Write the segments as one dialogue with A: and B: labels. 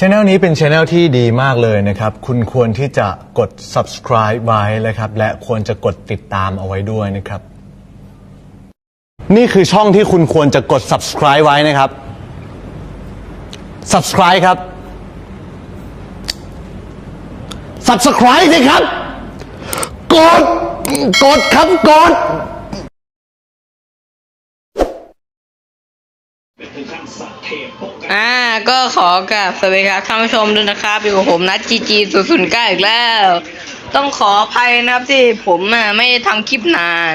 A: ช anel นี้เป็นช anel ที่ดีมากเลยนะครับ คุณควรที่จะกด subscribe ไว้นะครับ และควรจะกดติดตามเอาไว้ด้วยนะครับ นี่คือช่องที่คุณควรจะกด subscribe ไว้นะครับ subscribe ครับ subscribe สิครับ กด กดครับ กด
B: อ่า ก็ขอกราบสวัสดีครับท่านผู้ชมด้วยนะครับอยู่กับผมนัทจีจีศูนย์ศูนย์เก้าอีกแล้ว ต้องขออภัยนะครับที่ผมอะไม่ได้ทำคลิปนาน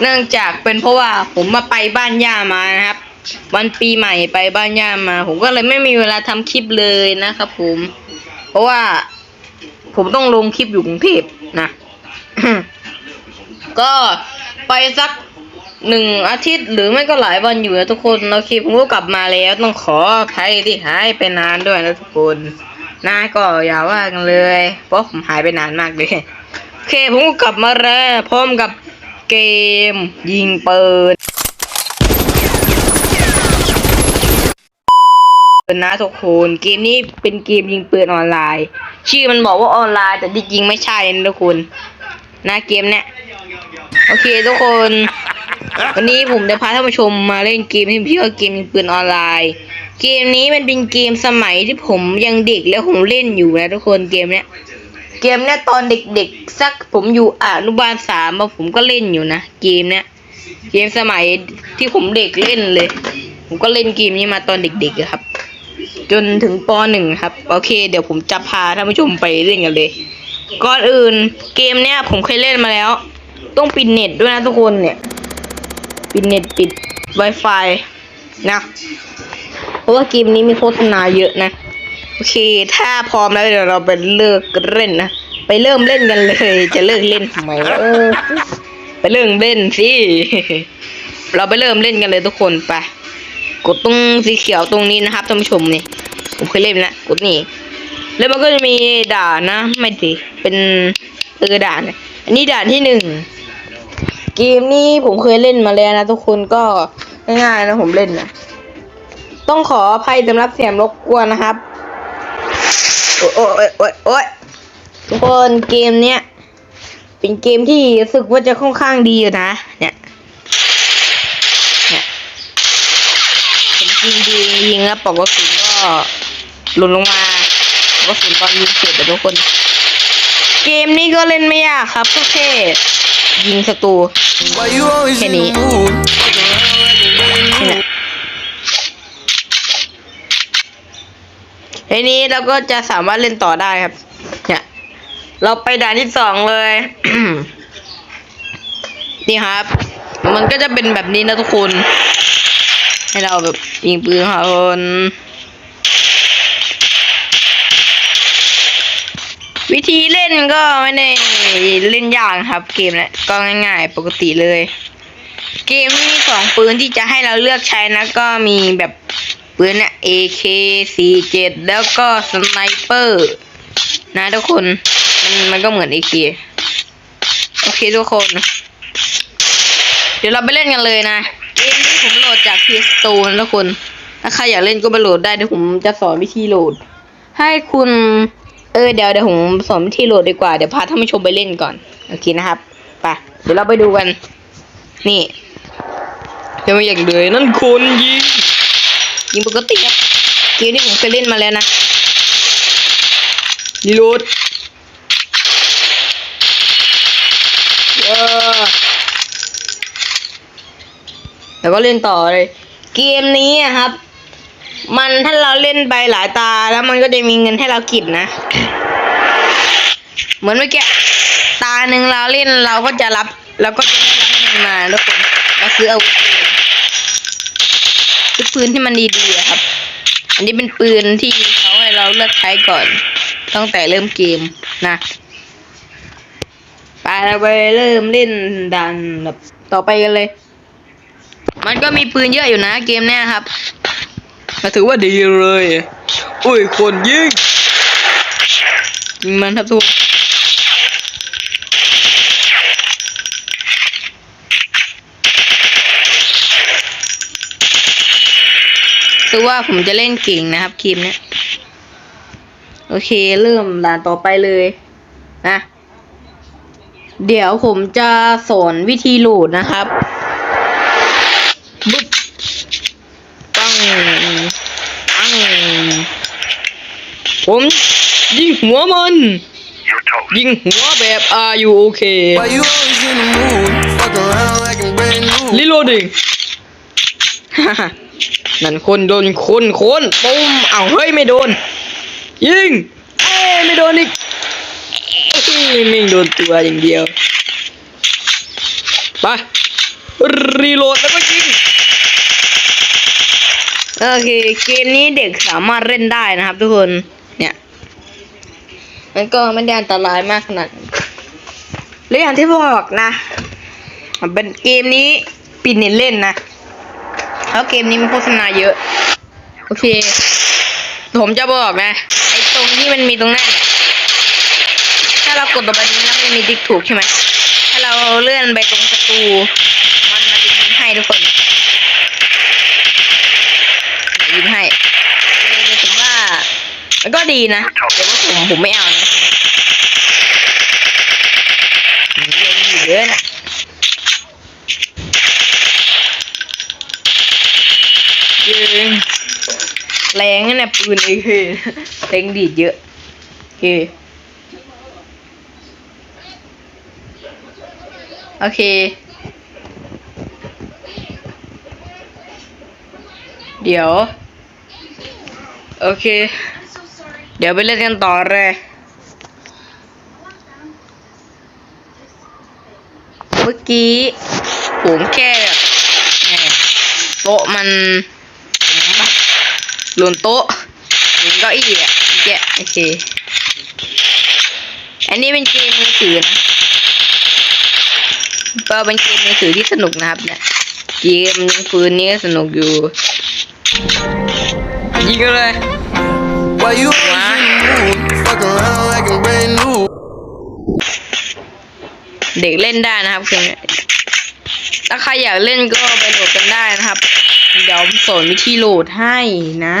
B: เนื่องจากเป็นเพราะว่าผมมาไปบ้านย่ามานะครับ วันปีใหม่ไปบ้านย่ามา ผมก็เลยไม่มีเวลาทำคลิปเลยนะครับผม เพราะว่า ผมต้องลงคลิปอยู่กรุงเทพนะ ก็ไปสัก หนึ่งอาทิตย์หรือไม่ก็หลายวันอยู่นะทุกคนโอเคผมก็กลับมาแล้วต้องขออภัยที่หายไปนานด้วยนะทุกคนนะก็อย่าว่ากันเลยเพราะผมหายไปนานมากเลยโอเคผมก็กลับมาแล้วพร้อมกับเกมยิงปืนนะทุกคนเกมนี้เป็นเกมยิงปืนออนไลน์ ชื่อมันบอกว่าออนไลน์แต่จริงๆไม่ใช่นะทุกคนนะเกมเนี้ยโอเคทุกคน วันนี้ผมจะพาท่านผู้ชมมาเล่นเกมที่ชื่ว่าเกมปืนออนไลน์ เกมนี้มันเป็นเกมสมัยที่ผมยังเด็กแล้วผมเล่นอยู่นะทุกคนเกมเนี้ย เกมเนี้ยตอนเด็กๆสักผมอยู่อนุบาลสามอะผมก็เล่นอยู่นะเกมเนี้ยเกมสมัยที่ผมเด็กเล่นเลย ผมก็เล่นเกมนี้มาตอนเด็กๆครับ จนถึงปหนึ่งครับ โอเค เดี๋ยวผมจะพาท่านผู้ชมไปเล่นกันเลย ก่อนอื่นเกมเนี้ยผมเคยเล่นมาแล้ว ต้องปิดเน็ตด้วยนะทุกคนเนี่ย ปิดเน็ตปิด Wi-Fi นะ เพราะว่าเกมนี้มีโฆษณาเยอะนะ โอเค ถ้าพร้อมแล้วเดี๋ยวเราไปเลิกเล่นนะ ไปเริ่มเล่นกันเลย จะเลิกเล่นทำไมเออไปเริ่มเล่นสิ เราไปเริ่มเล่นกันเลยทุกคนไป กดตรงสีเขียวตรงนี้นะครับท่านผู้ชมนี่ ผมเคยเล่นนะกดนี่แล้วมันก็จะมีด่านนะ ไม่ดิเป็นเออด่าน อันนี้ด่านที่หนึ่ง เกมนี้ผมเคยเล่นมาแล้วนะทุกคนก็ง่ายๆนะผมเล่นนะต้องขออภัยสำหรับเสียงรบกวนนะครับ โอ้ยโอ้ยโอ้ยโอ้ยทุกคนเกมเนี้ยเป็นเกมที่รู้สึกว่าจะค่อนข้างดีอยู่นะ เนี่ยเนี่ยผมยิงดียิงแล้วปอกกระสุนก็หล่นลงมาปอกกระสุนตอนยิงเสร็จแต่ทุกคน เกมนี้ก็เล่นไม่ยากครับก็แค่ ยิงศัตรู
C: Why you always in the
B: Kenny.
C: mood?
B: เนี่ยทีนี้เราก็จะสามารถเล่นต่อได้ครับ เนี่ย เราไปด่านที่สองเลย นี่ครับ มันก็จะเป็นแบบนี้นะทุกคน ให้เราแบบยิงปืนหาคน ธีเล่นก็ไม่ได้เล่นยากครับ เกมเนี้ยก็ง่าย ๆ ปกติเลย เกมนี้มีสองปืนที่จะให้เราเลือกใช้นะ ก็มีแบบปืนเนี่ย AK 47 แล้วก็สไนเปอร์นะทุกคนมันมันก็เหมือน AK โอเคทุกคน เดี๋ยวเราไปเล่นกันเลยนะเกมนี้ผมโหลดจาก PS Store นะทุกคน ถ้าใครอยากเล่นก็ไปโหลดได้เดี๋ยวผมจะสอนวิธีโหลด ให้คุณ เออเดี๋ยวเดี๋ยวผมสอนวิธีโหลดดีกว่าเดี๋ยวพาท่านผู้ชมไปเล่นก่อนโอเคนะครับไปเดี๋ยวเราไปดูกัน นี่ยังไม่อยากเลยนั่นคนยิงยิงปกติอะเกมนี้ผมเคยเล่นมาแล้วนะรีโหลดเออแล้วก็เล่นต่อเลย เกมนี้อะครับ มันถ้าเราเล่นไปหลายตาแล้วมันก็จะมีเงินให้เรากินนะ เหมือนเมื่อกี้ตาหนึ่งเราเล่นเราก็จะรับเราก็จะรับเงินมาทุกคนมาซื้ออาวุธปืนซื้อปืนที่มันดีๆครับ อันนี้เป็นปืนที่เขาให้เราเลือกใช้ก่อนตั้งแต่เริ่มเกมนะไปเราไปเริ่มเล่นดันแบบต่อไปกันเลย มันก็มีปืนเยอะอยู่นะเกมเนี้ยครับมาถือว่าดีเลย อุ้ยคนยิงยิงมันครับทุกคน คือว่าผมจะเล่นเก่งนะครับเกมเนี้ยโอเค เริ่มด่านต่อไปเลยนะเดี๋ยวผมจะสอนวิธีโหลดนะครับบึ๊บปังปังผมยิงหัวมัน ยิงหัวแบบอายุโอเค
C: Why you always in the mood? Fuck around like I'm brand new.
B: รีโหลดดิ นั่นคนโดนคนคนปุ้มเอาเฮ้ยไม่โดน ยิงเอ้ไม่โดนอีกเอ้ยไม่โดนตัวอย่างเดียวไปรีโหลดแล้วก็ยิงโอเคเกมนี้เด็กสามารถเล่นได้นะครับทุกคนเนี่ย มันก็ไม่ได้อันตรายมากขนาดและอย่างที่บอกนะมันเป็นเกมนี้ปิดเน็ตเล่นนะ แล้วเกมนี้มันโฆษณาเยอะ โอเค ผมจะบอกนะ ไอ้ตรงที่มันมีตรงนั้นเนี่ยถ้าเรากดตรงนี้แล้วมันมีติ๊กถูกใช่ไหม ถ้าเราเลื่อนไปตรงศัตรูมันมาจะยิงให้ทุกคนเดี๋ยวยิงให้เลยถึงว่ามันก็ดีนะแต่ว่าผมผมไม่เอานะเรื่องอยู่เยอะนะยิงแรงนั่นแหละ ปืนไอ้คือแรงดีดเยอะโอเคโอเค เดี๋ยว โอเค เดี๋ยวไปเล่นกันต่อเลยเมื่อกี้ผมแค่แบบโต๊ะมัน หล่นโต๊ะหล่นเก้าอี้อะเมื่อกี้โอเค อันนี้เป็นเกมมือถือนะก็เป็นเกมมือถือที่สนุกนะครับเนี่ยเกมยิงปืนนี้ก็สนุกอยู่ยิงกันเลย
C: Why you always in the mood? Fuck around like I'm brand new.
B: เด็กเล่นได้นะครับคือถ้าใครอยากเล่นก็ไปโหลดกันได้นะครับ เดี๋ยวสอนวิธีโหลดให้นะ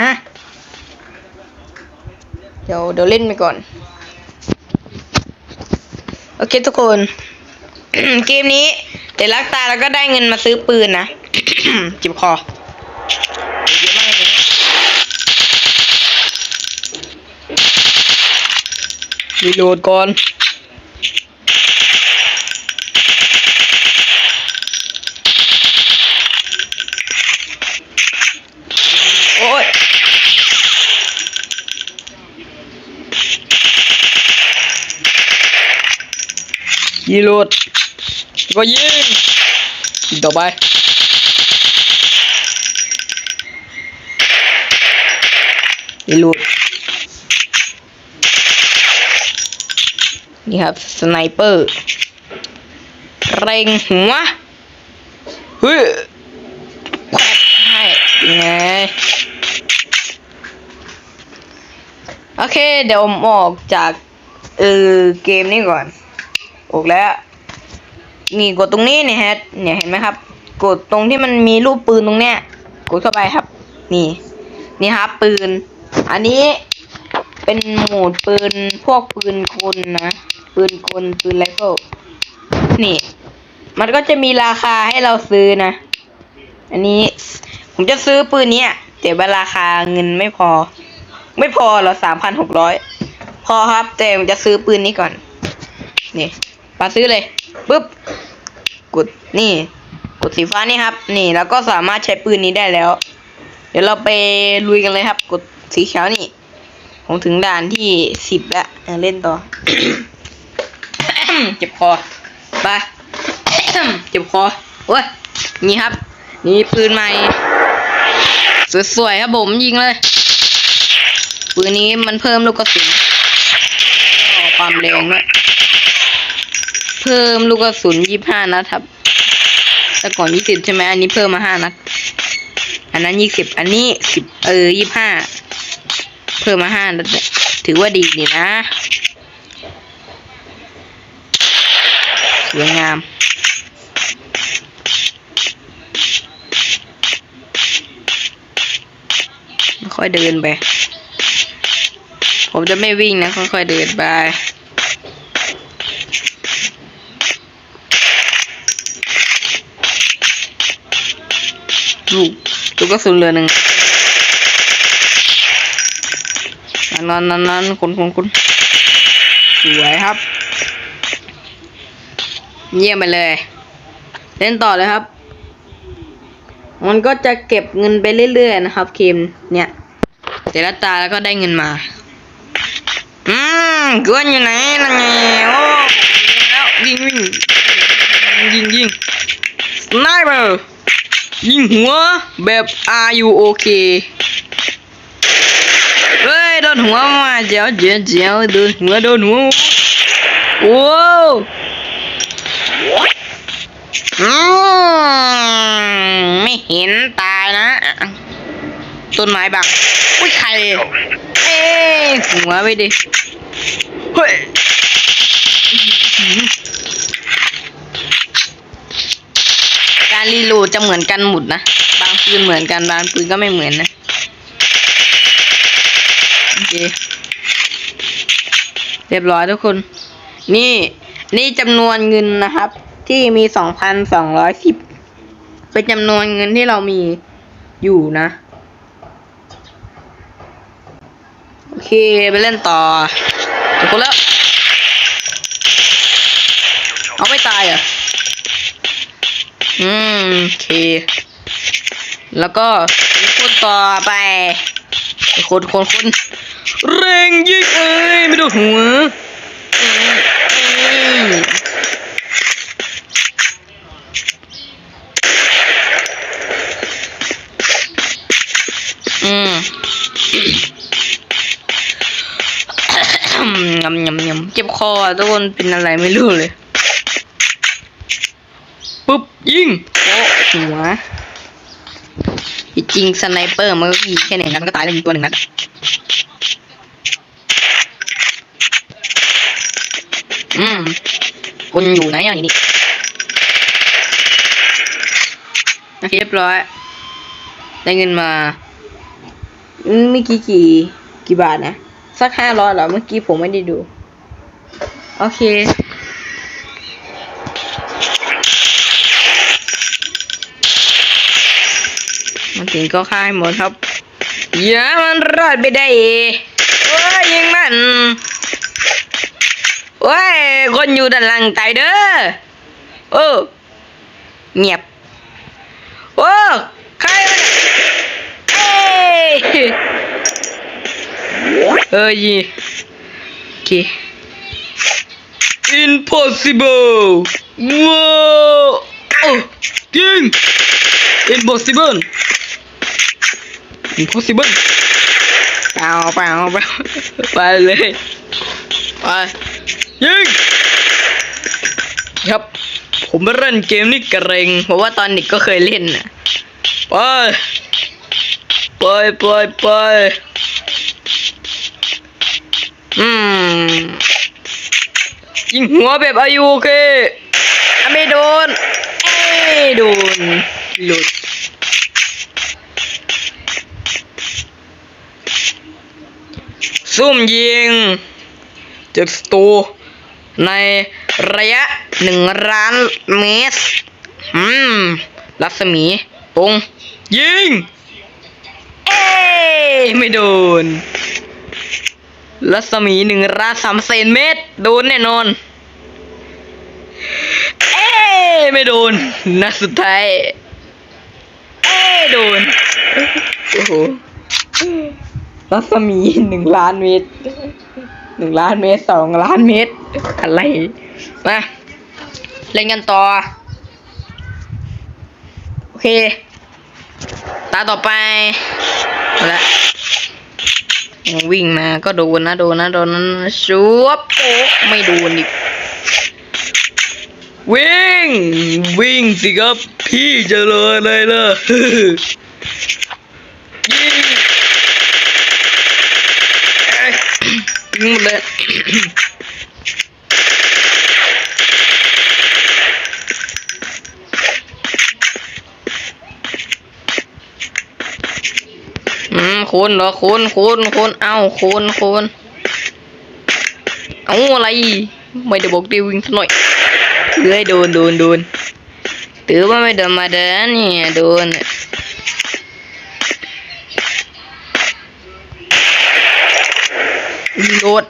B: เดี๋ยวเดี๋ยวเล่นไปก่อน โอเคทุกคน เกมนี้เดี๋ยวลักตาแล้วก็ได้เงินมาซื้อปืนนะจิบคอเยอะมากเลยรีโหลดก่อน โอ้ย ยีโหลดก็ยิงยิงต่อไปยีโหลดนี่ครับสไนเปอร์เร่งหัวเฮ้ยแควกให้ยังไงโอเค เดี๋ยวผมออกจากเออเกมนี้ก่อน ออกแล้ว นี่กดตรงนี้เนี่ยฮะเนี่ยเห็นไหมครับ กดตรงที่มันมีรูปปืนตรงเนี้ย กดเข้าไปครับ นี่ นี่ครับปืน อันนี้เป็นโหมดปืนพวกปืนกลนะ ปืนกลปืนไรเฟิลนี่ มันก็จะมีราคาให้เราซื้อนะ อันนี้ผมจะซื้อปืนเนี้ยแต่ว่าราคาเงินไม่พอ ไม่พอหรอสามพันหกร้อยพอครับแต่ผมจะซื้อปืนนี้ก่อน นี่ มาซื้อเลยปุ๊บกดนี่ กดสีฟ้านี่ครับ นี่แล้วก็สามารถใช้ปืนนี้ได้แล้ว เดี๋ยวเราไปลุยกันเลยครับ กดสีเขียวนี่ผมถึงด่านที่สิบแล้วอะเล่นต่อ เจ็บคอไปเจ็บคอโอ้ยนี่ครับ นี่ปืนใหม่สวยๆครับผมยิงเลยปืนนี้มันเพิ่มลูกกระสุนก็ความแรงด้วยเพิ่มลูกกระสุนยี่ห้านัดครับ แต่ก่อนยี่สิบใช่ไหมอันนี้เพิ่มมาห้านัด อันนั้นยี่สิบอันนี้สิบเออยี่ห้าเพิ่มมาห้านัดเนี่ยถือว่าดีนี่นะสวยงามค่อยเดินไป ผมจะไม่วิ่งนะ ค่อยๆเดินไป ลูกลูกกระสุนเหลือหนึ่งนั่นนั่นนั่นคุณคุณคุณสวยครับ เยี่ยมไปเลย เล่นต่อเลยครับ มันก็จะเก็บเงินไปเรื่อยๆนะครับเกมเนี่ยแต่ละตาแล้วก็ได้เงินมา อืมกวนอยู่ไหนนั่นไงโอ้แล้วยิงวิ่งยิงยิงสไนเปอร์ ยิงหัวแบบ are you okay เฮ้ยโดนหัวมาเจียวเจียวเจียวโดนหัวโดนหัวโอ้อืมไม่เห็นตายนะ ต้นไม้บังอุ้ยใครเอ้หัวไปดิเฮ้ย การรีโหลดจะเหมือนกันหมดนะ บางปืนเหมือนกัน บางปืนก็ไม่เหมือนนะ โอเค เรียบร้อยทุกคน นี่ นี่จำนวนเงินนะครับ ที่มีสองพันสองร้อยสิบเป็นจำนวนเงินที่เรามีอยู่นะ โอเค ไปเล่นต่อทุกคนแล้ว เอาไม่ตายเหร อืมโอเค แล้วก็คนต่อไปคนคนคนเร่งยิงเอ้ยไม่ดนหัวอืมยำยำยำเจ็บคอทุกคนเป็นอะไรไม่รู้เลย ยิงโอ้หัวที่จริงสไนเปอร์มันก็ยิงแค่ไหนนัดมันก็ตายแล้วยิงตัวหนึ่งนัดอืมคนอยู่ไหนอย่างนี้โอเคเรียบร้อย ได้เงินมาอืมเมื่อกี้กี่กี่บาทนะ สักห้าร้อยเหรอ เมื่อกี้ผมไม่ได้ดู โอเค ถึงก็ค่ายหมดครับอย่ามันรอดไปได้โอ้ยยิงมันโอ้ยคนอยู่ด้านหลังตายเด้อโอ้เงียบโอ้ใครมันเอ้ยเอ้ยโอเค impossible ว้าวโอ้ยิง impossible impossible เปล่าเปล่าเปล่าไปเลยไปยิงครับ ผมเล่นเกมนี้เกรงเพราะว่าตอนเด็กก็เคยเล่นนะไปไปไปไปอืมยิงหัวแบบอายุโอเคอะไม่โดนเอ้ยโดนหลุด ซุ่มยิงจากสตูในระยะหนึ่งล้านเมตร อืม รัศมีตรงยิง เอ้ยไม่โดน รัศมีหนึ่งล้านสามเซนเมตร โดนแน่นอน เอ้ยไม่โดนนัดสุดท้าย เอ้ยโดน โอ้โห รัศมีหนึ่งล้านเมตรหนึ่งล้านเมตรสองล้านเมตร อะไรมาเล่นกันต่อ โอเค ตาต่อไปเอาละวิ่งมาก็โดนนะ โดนนะโดนนะชูบโป๊ะไม่โดนอีก วิ่ง วิ่งสิครับ พี่จะรออะไรล่ะยิงเอ้ย ยิงหมดเลยอืมคุณเหรอคุณคุณคุณเอ้าคุณคุณเอาอะไร ไม่ได้บอกดีวิ่งสักหน่อยเฮ้ยโดนโดนโดนถือว่าไม่โดนมาเดินเนี่ยโดนยิ งโดด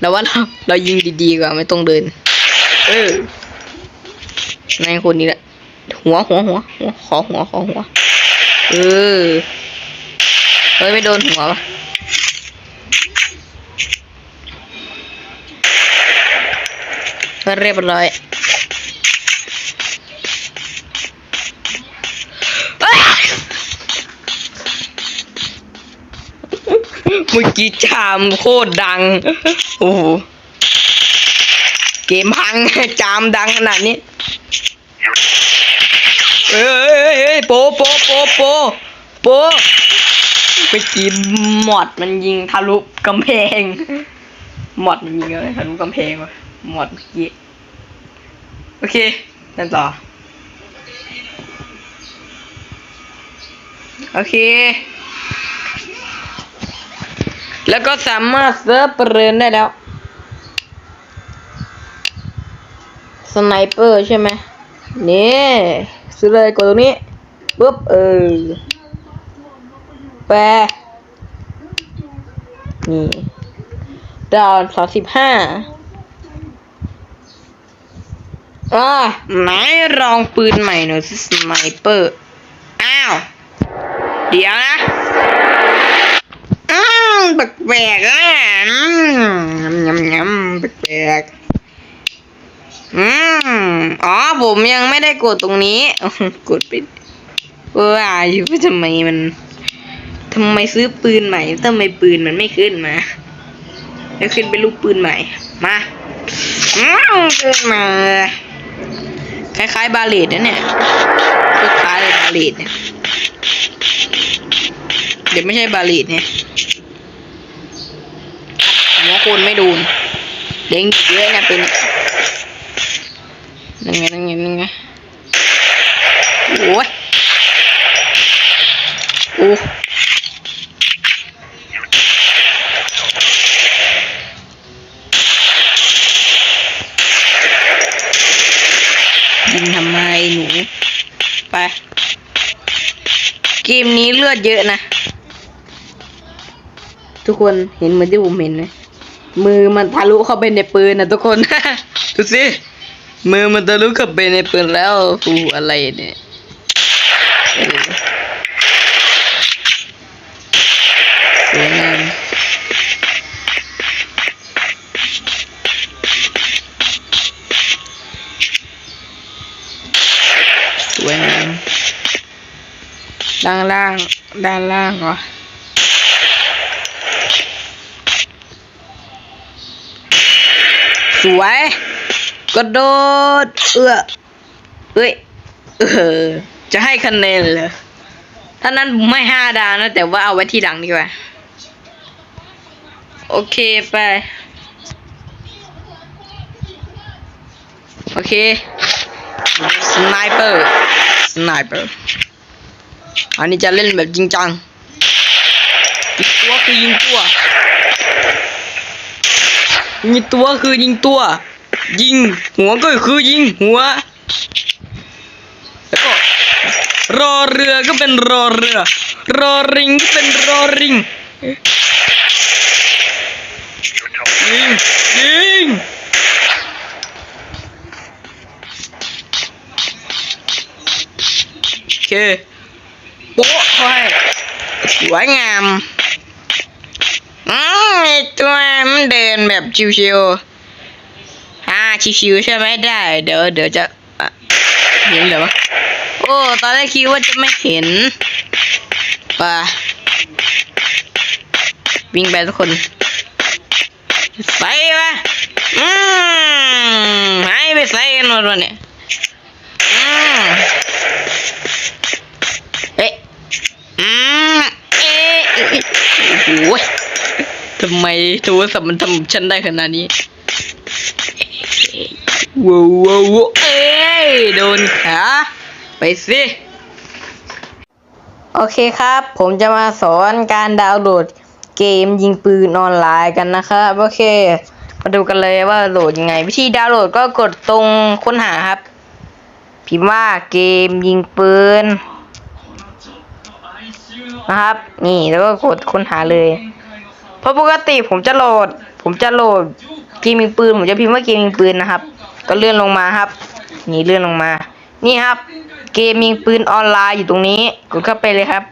B: แล้วว่าเราเรายิงดีๆกว่าไม่ต้องเดิน เออในคนนี้แหละหัวหัวหัวหัวขอหัวขอหัว เออเฮ้ยไม่โดนหัวปะเรียบร้อย เมื่อกี้จามโคตรดัง โอ้โห เกมพังจามดังขนาดนี้ เอ้ยเอ้ยโปโปโปโปโปเมื่อกี้หมอดมันยิงทะลุกำแพง หมอดมันยิงอะไรทะลุกำแพงวะหมอดเมื่อกี้ โอเคนั่นต่อ โอเค แล้วก็สามารถเซิร์ฟปรนได้แล้วสไนเปอร์ใช่ไหมนี่ซื้อเลยกดตรงนี้ปุ๊บเออแปรนี่ดาวสามสิบห้าอ่าไหนลองปืนใหม่หน่อยสไนเปอร์ อ้าว เดี๋ยวนะ แปลกๆอะยำยำแปลกๆอืมอ๋อผมยังไม่ได้กดตรงนี้ กดไปว่าอยู่ว่าทำไมมันทำไมซื้อปืนใหม่ทำไมปืนมันไม่ขึ้นมาแล้วขึ้นเป็นรูปปืนใหม่ มาอืมปืนมา คล้ายๆ บาเลตนะเนี่ยคล้ายๆบาเลตเนี่ย เดี๋ยวไม่ใช่บาลีดเนี่ย หัวคนไม่โดูนเด้งเยอะนะเป็นนั่นไงนั่นไงนั่นไงโอ้ยโอ้ยิงทำไมหนูไปเกมนี้เลือดเยอะนะ ทุกคนเห็นเหมือนที่ผมเห็นไหม มือมันทะลุเข้าไปในปืนนะทุกคน ดูสิมือมันทะลุเข้าไปในปืนแล้วฟูอะไรเนี่ยสวยงามสวยงามด้านล่างด้านล่างเหรอ สวยกระโดด เอื้อเอ้ย เออ จะให้คะแนนเหรอถ้านั้นไม่ห้าดาวนะ แต่ว่าเอาไว้ที่หลังดีกว่า โอเคไป โอเค สไนเปอร์ สไนเปอร์ อันนี้จะเล่นแบบจริงจังยิงตัวคือยิงตัว ยิงตัวคือยิงตัว ยิงหัวก็คือยิงหัว แล้วก็รอเรือก็เป็นรอเรือ รอริงก็เป็นรอริงยิงยิงโอเคโป๊ะค่อยสวยงาม อืมไอตัวมันเดินแบบชิวๆอ่าชิวๆใช่ไหมได้ เดี๋ยวเดี๋ยวจะเห็นเดี๋ยวะโอ้ตอนแรกคิดว่าจะไม่เห็นไป่ะวิ่งไปทุกคนใส่ปะอืมหายไปใส่กันหมดวะเนี่ยอืมเอ๊ะอืมเอ๊ะโอ้ ทำไมโทรศัพท์มันทำกับฉันได้ขนาดนี้ว้าวว้าวว้าวเอ้ยโดนขาไปสิโอเคครับ ผมจะมาสอนการดาวน์โหลดเกมยิงปืนออนไลน์กันนะครับโอเค มาดูกันเลยว่าโหลดยังไง วิธีดาวน์โหลดก็กดตรงค้นหาครับ พิมพ์ว่าเกมยิงปืนนะครับ นี่แล้วก็กดค้นหาเลย เพราะปกติผมจะโหลด ผมจะโหลดเกมยิงปืน ผมจะพิมพ์ว่าเกมยิงปืนนะครับ ก็เลื่อนลงมาครับ นี่เลื่อนลงมา นี่ครับ เกมยิงปืนออนไลน์อยู่ตรงนี้กดเข้าไปเลยครับ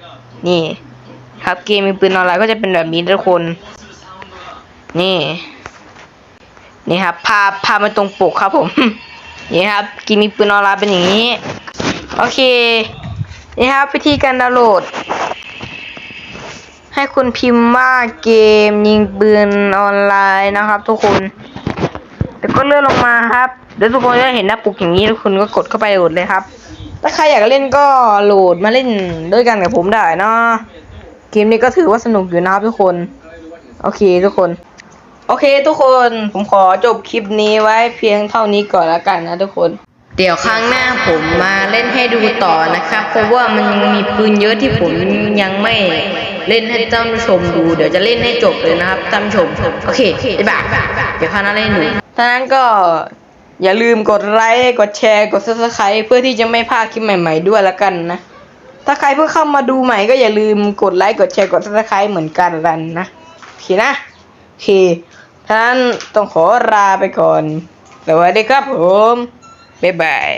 B: นี่ ครับเกมยิงปืนออนไลน์ก็จะเป็นแบบนี้ทุกคน นี่ นี่ครับพาพามาตรงปกครับผม นี่ครับเกินมีปืนออนไลน์เป็นอย่างนี้ โอเค นี่ครับวิธีการดาวน์โหลด ให้คุณพิมพ์ว่าเกมยิงปืนออนไลน์นะครับ ทุกคนแล้วก็เลื่อนลงมาครับเดี๋ยวทุกคนจะเห็นหน้าปุกอย่างนี้ทุกคนก็กดเข้าไปโหลดเลยครับถ้าใครอยากเล่นก็โหลดมาเล่นด้วยกันกับผมได้นะเกมนี้ก็ถือว่าสนุกอยู่นะครับทุกคน โอเคทุกคน โอเคทุกคนผมขอจบคลิปนี้ไว้เพียงเท่านี้ก่อนแล้วกันนะทุกคน เดี๋ยวครั้งหน้าผมมาเล่นให้ดูต่อนะครับ เพราะว่ามันยังมีปืนเยอะที่ผมยังไม่เล่นให้ท่านผู้ชมดู เดี๋ยวจะเล่นให้จบเลยนะครับท่านผู้ชม โอเคบ๊ายบายเดี๋ยวคราวหน้าเล่นหนูท่านั้นก็อย่าลืมกดไลค์กดแชร์กด subscribe เพื่อที่จะไม่พลาดคลิปใหม่ ๆ ด้วยล้วกันนะ ถ้าใครเพิ่งเข้ามาดูใหม่ก็อย่าลืมกดไลค์กดแชร์กด subscribe เหมือนกันรันนะโอเคนะโอเคท่านั้นต้องขอลาไปก่อนสวัสดีครับผม บ๊ายบาย